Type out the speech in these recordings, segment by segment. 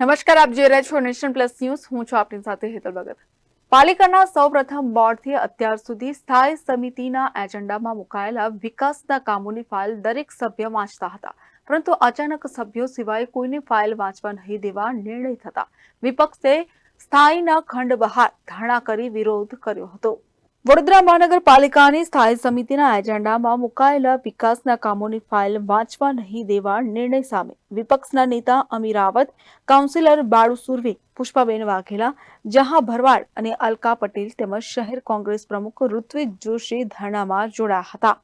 નમસ્કાર, આપ જોઈ રહ્યા છો નેશન પ્લસ ન્યૂઝ. હું છું આપની સાથે હેતલ ભગત. પાલિકાના સૌપ્રથમ બોર્ડથી અત્યાર સુધી સ્થાયી સમિતિના એજન્ડામાં મુકાયેલા વિકાસના કામોની ફાઇલ દરેક સભ્ય વાંચતા હતા. પરંતુ અચાનક સભ્યો સિવાય કોઈની ફાઇલ વાંચવા નહીં દેવા નિર્ણય થતા વિપક્ષે સ્થાયીના ખંડ બહાર ધરણા કરી વિરોધ કર્યો હતો. વડોદરા મહાનગરપાલિકાની સ્થાયી સમિતિના એજન્ડામાં મુકાયેલા વિકાસના કામોની ફાઇલ વાંચવા નહીં દેવા નિર્ણય સામે વિપક્ષના નેતા અમીર રાવત, કાઉન્સિલર બાળુ સુરવી, પુષ્પાબેન વાઘેલા, જહાં ભરવાડ અને અલકા પટેલ તેમજ શહેર કોંગ્રેસ પ્રમુખ ઋત્વિક જોશી ધરણામાં જોડાયા હતા.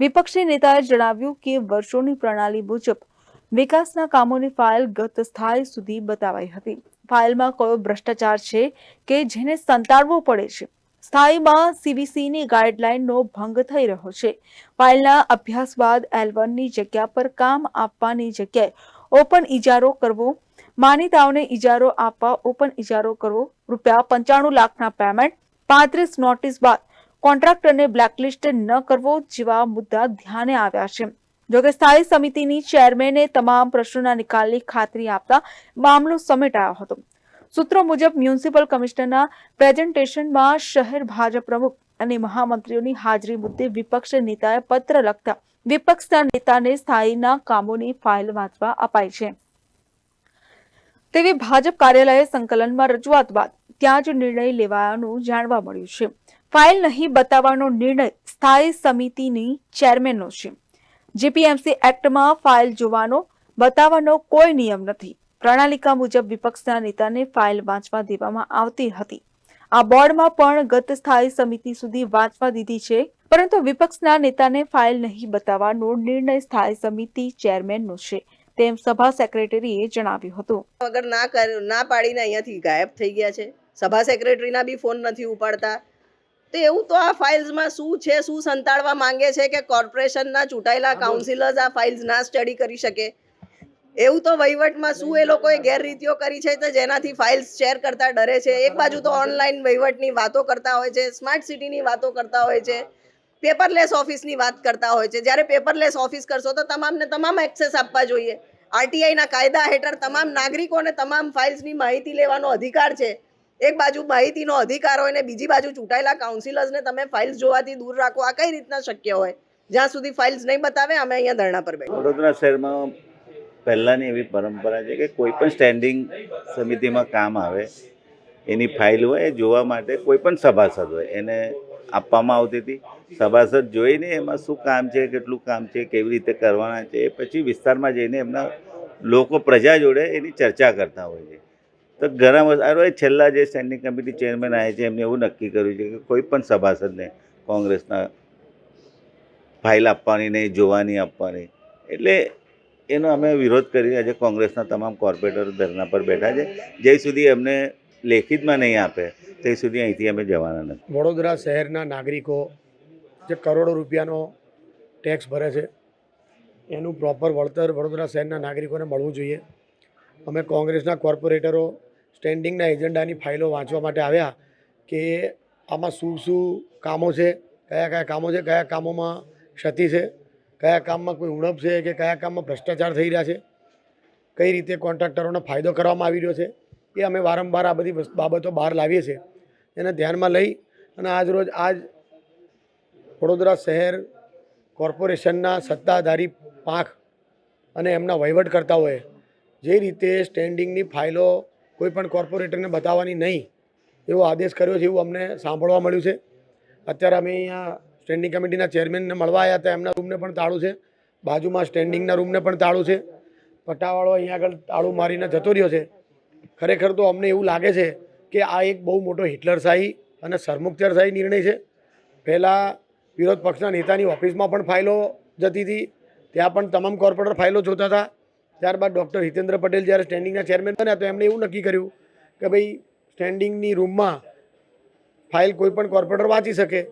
વિપક્ષી નેતાએ જણાવ્યું કે વર્ષોની પ્રણાલી મુજબ વિકાસના કામોની ફાઇલ ગત સ્થાયી સુધી બતાવાઈ હતી. ફાઇલમાં કયો ભ્રષ્ટાચાર છે કે જેને સંતાડવો પડે છે સ્થાયીમાં સીવીસીની ગાઈડલાઈનનો ભંગ થઈ રહ્યો છે. ફાઇલના અભ્યાસ બાદ એલ વનની જગ્યા પર કામ આપવાની જગ્યાએ ઓપન ઇજારો કરવો, માનીતાઓને ઇજારો આપવા ઓપન ઇજારો કરવો, રૂપિયા પંચાણું લાખના પેમેન્ટ પાંત્રીસ નોટિસ બાદ કોન્ટ્રાક્ટરને બ્લેકલિસ્ટ ન કરવો જેવા મુદ્દા ધ્યાને આવ્યા છે. જોકે સ્થાયી સમિતિની ચેરમેને તમામ પ્રશ્નોના નિકાલની ખાતરી આપતા મામલો સમેટાયો હતો. સૂત્રો મુજબ મ્યુનિસિપલ કમિશનરના પ્રેઝન્ટેશનમાં શહેર ભાજપ પ્રમુખ અને મહામંત્રીઓની હાજરી મુદ્દે વિપક્ષ નેતાએ પત્ર લખતા વિપક્ષના નેતાને સ્થાયીના કામોની ફાઇલ વાંચવા અપાઈ છે. તેવી ભાજપ કાર્યાલયે સંકલનમાં રજૂઆત બાદ ત્યાં જ નિર્ણય લેવાનું જાણવા મળ્યું છે. ફાઇલ નહીં બતાવવાનો નિર્ણય સ્થાયી સમિતિની ચેરમેનનો છે. જીપીએમસી એક્ટમાં ફાઇલ જોવાનો, બતાવવાનો કોઈ નિયમ નથી. પ્રણાલિકા મુજબ વિપક્ષના નેતાને ફાઇલ વાંચવા દેવામાં આવતી હતી. આ બોર્ડમાં પણ ગત સ્થાયી સમિતિ સુધી વાંચવા દીધી છે પરંતુ વિપક્ષના નેતાને ફાઇલ નહીં બતાવવાનો નિર્ણય સ્થાયી સમિતિ ચેરમેનનો છે તેમ સભા સેક્રેટરીએ જણાવ્યું હતું. અગર ના ના પાડીને અહીંયાથી ગાયબ થઈ ગયા છે સભા સેક્રેટરીના બી ફોન નથી ઉપાડતા તો એવું તો આ ફાઇલ્સમાં શું છે શું સંતાડવા માંગે છે કે કોર્પોરેશનના ચૂંટાયેલા કાઉન્સિલર્સ આ ફાઇલ્સ ના સ્ટડી કરી શકે? એવું તો વહીવટમાં શું એ લોકોએ ગેરરીતિઓ કરી છે તો જેનાથી ફાઇલ્સ શેર કરતા ડરે છે. એક બાજુ તો ઓનલાઈન વહીવટની વાતો કરતા હોય છે સ્માર્ટ સિટીની વાતો કરતા હોય છે પેપરલેસ ઓફિસની વાત કરતા હોય છે. જ્યારે પેપરલેસ ઓફિસ કરશો તો તમામને તમામ એક્સેસ આપવા જોઈએ. આરટીઆઈના કાયદા હેઠળ તમામ નાગરિકોને તમામ ફાઇલ્સની માહિતી લેવાનો અધિકાર છે. એક બાજુ માહિતીનો અધિકાર હોય ને બીજી બાજુ ચૂંટાયેલા કાઉન્સિલર્સને તમે ફાઇલ્સ જોવાથી દૂર રાખો. આ કઈ રીતના શક્ય હોય? જ્યાં સુધી ફાઇલ્સ નહીં બતાવે અમે અહીંયા ધરણા પર બેઠા. વડોદરા શહેરમાં પહેલાંની એવી પરંપરા છે કે કોઈ પણ સ્ટેન્ડિંગ સમિતિમાં કામ આવે, એની ફાઇલ હોય, એ જોવા માટે કોઈ પણ સભાસદ હોય, એને આપવામાં આવતી હતી. સભાસદ જોઈને એમાં શું કામ છે, કેટલું કામ છે, કેવી રીતે કરવાના છે, એ પછી વિસ્તારમાં જઈને એમના લોકો પ્રજા જોડે એની ચર્ચા કરતા હોય છે. તો ઘણા વર્ષ છેલ્લા જે સ્ટેન્ડિંગ કમિટી ચેરમેન આવે છે એમને એવું નક્કી કર્યું છે કે કોઈ પણ સભાસદને કોંગ્રેસના ફાઇલ આપવાની નહીં, જોવાની આપવાની. એટલે એનો અમે વિરોધ કરી આજે કોંગ્રેસના તમામ કોર્પોરેટરો ધરના પર બેઠા છે. જ્યાં સુધી એમને લેખિતમાં નહીં આપે ત્યાં સુધી અહીંથી અમે જવાના નથી. વડોદરા શહેરના નાગરિકો જે કરોડો રૂપિયાનો ટેક્સ ભરે છે, એનું પ્રોપર વળતર વડોદરા શહેરના નાગરિકોને મળવું જોઈએ. અમે કોંગ્રેસના કોર્પોરેટરો સ્ટેન્ડિંગના એજન્ડાની ફાઇલો વાંચવા માટે આવ્યા કે આમાં શું શું કામો છે, કયા કયા કામો છે, કયા કામોમાં ક્ષતિ છે. કયા કામમાં કોઈ ઉણપ છે કે કયા કામમાં ભ્રષ્ટાચાર થઈ રહ્યા છે? કઈ રીતે કોન્ટ્રાક્ટરોનો ફાયદો કરવામાં આવી રહ્યો છે? એ અમે વારંવાર આ બધી બાબતો બહાર લાવીએ છીએ. એને ધ્યાનમાં લઈ અને આજ રોજ આજ વડોદરા શહેર કોર્પોરેશનના સત્તાધારી પાંખ અને એમના વહીવટકર્તાઓએ જે રીતે સ્ટેન્ડિંગની ફાઇલો કોઈપણ કોર્પોરેટરને બતાવવાની નહીં એવો આદેશ કર્યો છે એવું અમને સાંભળવા મળ્યું છે. અત્યારે અમે અહીંયા સ્ટેન્ડિંગ કમિટીના ચેરમેનને મળવા આવ્યા હતા, એમના રૂમને પણ તાળું છે. બાજુમાં સ્ટેન્ડિંગના રૂમને પણ તાળું છે. પટ્ટાવાળો અહીંયા આગળ તાળું મારીને જતો રહ્યો છે. ખરેખર તો અમને એવું લાગે છે કે આ એક બહુ મોટો હિટલરશાહી અને સરમુખત્યારશાહી નિર્ણય છે. પહેલાં વિરોધ પક્ષના નેતાની ઓફિસમાં પણ ફાઇલો જતી હતી. ત્યાં પણ તમામ કોર્પોરેટર ફાઇલો જોતા હતા. ત્યારબાદ ડૉક્ટર હિતેન્દ્ર પટેલ જ્યારે સ્ટેન્ડિંગના ચેરમેન બન્યા તો એમણે એવું નક્કી કર્યું કે ભાઈ સ્ટેન્ડિંગની રૂમમાં ફાઇલ કોઈ પણ કોર્પોરેટર વાંચી શકે.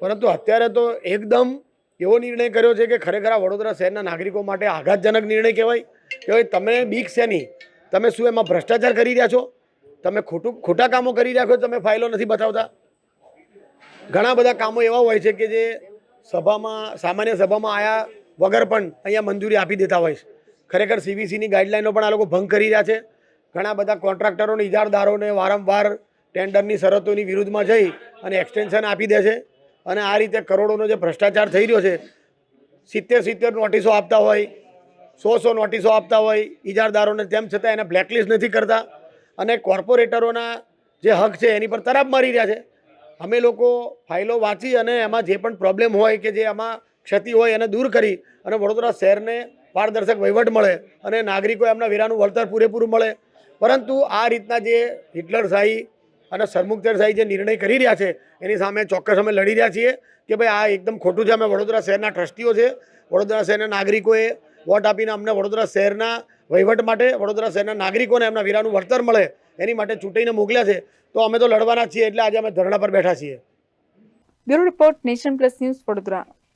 પરંતુ અત્યારે તો એકદમ એવો નિર્ણય કર્યો છે કે ખરેખર વડોદરા શહેરના નાગરિકો માટે આઘાતજનક નિર્ણય કહેવાય કે તમે બીક નહીં. તમે શું એમાં ભ્રષ્ટાચાર કરી રહ્યા છો? તમે ખોટું, ખોટા કામો કરી રહ્યા છો, તમે ફાઇલો નથી બતાવતા? ઘણા બધા કામો એવા હોય છે કે જે સભામાં, સામાન્ય સભામાં આયા વગર પણ અહીંયા મંજૂરી આપી દેતા હોય છે. ખરેખર સીવીસીની ગાઈડલાઈનો પણ આ લોકો ભંગ કરી રહ્યા છે. ઘણા બધા કોન્ટ્રાક્ટરોને, ઇજારદારોને વારંવાર ટેન્ડરની શરતોની વિરુદ્ધમાં જઈ અને એક્સટેન્શન આપી દે છે. અને આ રીતે કરોડોનો જે ભ્રષ્ટાચાર થઈ રહ્યો છે, સિત્તેર સિત્તેર નોટિસો આપતા હોય, સો સો નોટિસો આપતા હોય ઇજારદારોને તેમ છતાં એને બ્લેકલિસ્ટ નથી કરતા. અને કોર્પોરેટરોના જે હક છે એની પર તરાપ મારી રહ્યા છે. અમે લોકો ફાઇલો વાંચી અને એમાં જે પણ પ્રોબ્લેમ હોય કે જે આમાં ક્ષતિ હોય એને દૂર કરી અને વડોદરા શહેરને પારદર્શક વહીવટ મળે અને નાગરિકો એમના વેરાનું વળતર પૂરેપૂરું મળે. પરંતુ આ રીતના જે હિટલરશાહી અને સરમુખત્યારશાહી જે નિર્ણય કરી રહ્યા છે, એની સામે ચોક્કસ અમે લડી રહ્યા છીએ કે ભાઈ આ એકદમ ખોટું છે, અમે વડોદરા શહેરના ટ્રસ્ટીઓ છે. વડોદરા શહેરના નાગરિકોએ વોટ આપીને અમને વડોદરા શહેરના વહીવટ માટે, વડોદરા શહેરના નાગરિકોને એમના વીરાનું વળતર મળે એની માટે ચૂંટીને મોકલ્યા છે. તો અમે તો લડવાના છીએ, એટલે આજે અમે ધરણા પર બેઠા છીએ. Bureau report nation plus news Vadodara.